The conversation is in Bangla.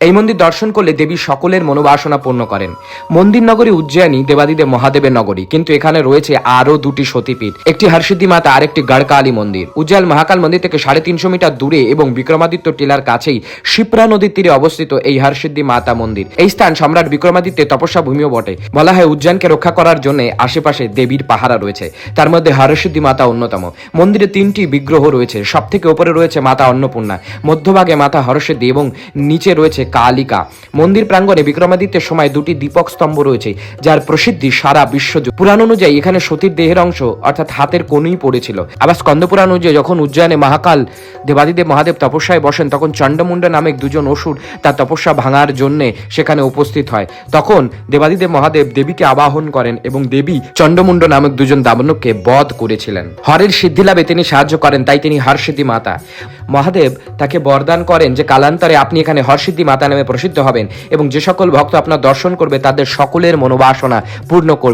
এই মন্দির দর্শন করলে দেবী সকলের মনোবাসনা পূর্ণ করেন। মন্দির নগরী উজ্জয়িনী দেবাদিদেব মহাদেবের নগরী, কিন্তু এখানে রয়েছে আরও দুটি সতীপীঠ। একটি হর্ষিদ্ধি মাতা আর একটি গড়কালী মন্দির। উজ্জয়ল মহাকাল মন্দির থেকে সাড়ে তিনশো মিটার দূরে এবং বিক্রমাদিত্য টিলার কাছেই শিপ্রা নদীর তীরে অবস্থিত এই হর্ষিদ্ধি মাতা মন্দির। এই স্থান সম্রাট বিক্রমাদিত্যের তপস্যা ভূমিও বটে। বলা হয় উজ্জয়নকে রক্ষা করার জন্য আশেপাশে দেবীর পাহারা রয়েছে। তার মধ্যে হরসিদ্ধি মাতা অন্যতম। মন্দিরে তিনটি বিগ্রহ রয়েছে। সব থেকে উপরে রয়েছে মাতা অন্নপূর্ণা। মধ্যভাগে মাতা হরসিদ্ধি এবং নিচে রয়েছে কালিকা। মন্দির প্রাঙ্গণে বিক্রমাদিত্যের সময় দুটি দীপক স্তম্ভ রয়েছে, যার প্রসিদ্ধি সারা বিশ্ব পুরাণ অনুযায়ী এখানে সতীর দেহের অংশ অর্থাৎ হাতের কোনই পড়েছিল। আবার স্কন্দ পুরাণ অনুযায়ী যখন উজ্জয়নে মহাকাল দেবাদিদেব মহাদেব তপস্যায় বসেন, তখন চণ্ডমুণ্ড নামে দুজন অসুর তার তপস্যা ভাঙার জন্য সেখানে উপস্থিত হয়। তখন দেবাদিদেব মহাদেব দেবীকে আবাহন করেন এবং দেবী চণ্ডমুণ্ড নামক দুজন দাবনকে বধ করেছিলেন। হরের সিদ্ধি লাভে তিনি সাহায্য করেন, তাই তিনি হরসিদ্ধি মাতা। মহাদেব তাকে বরদান করেন যে কালান্তরে আপনি এখানে হরসিদ্ধি মাতা নামে প্রসিদ্ধ হবেন এবং যে সকল ভক্ত আপনার দর্শন করবে তাদের সকলের মনোবাসনা পূর্ণ করবে।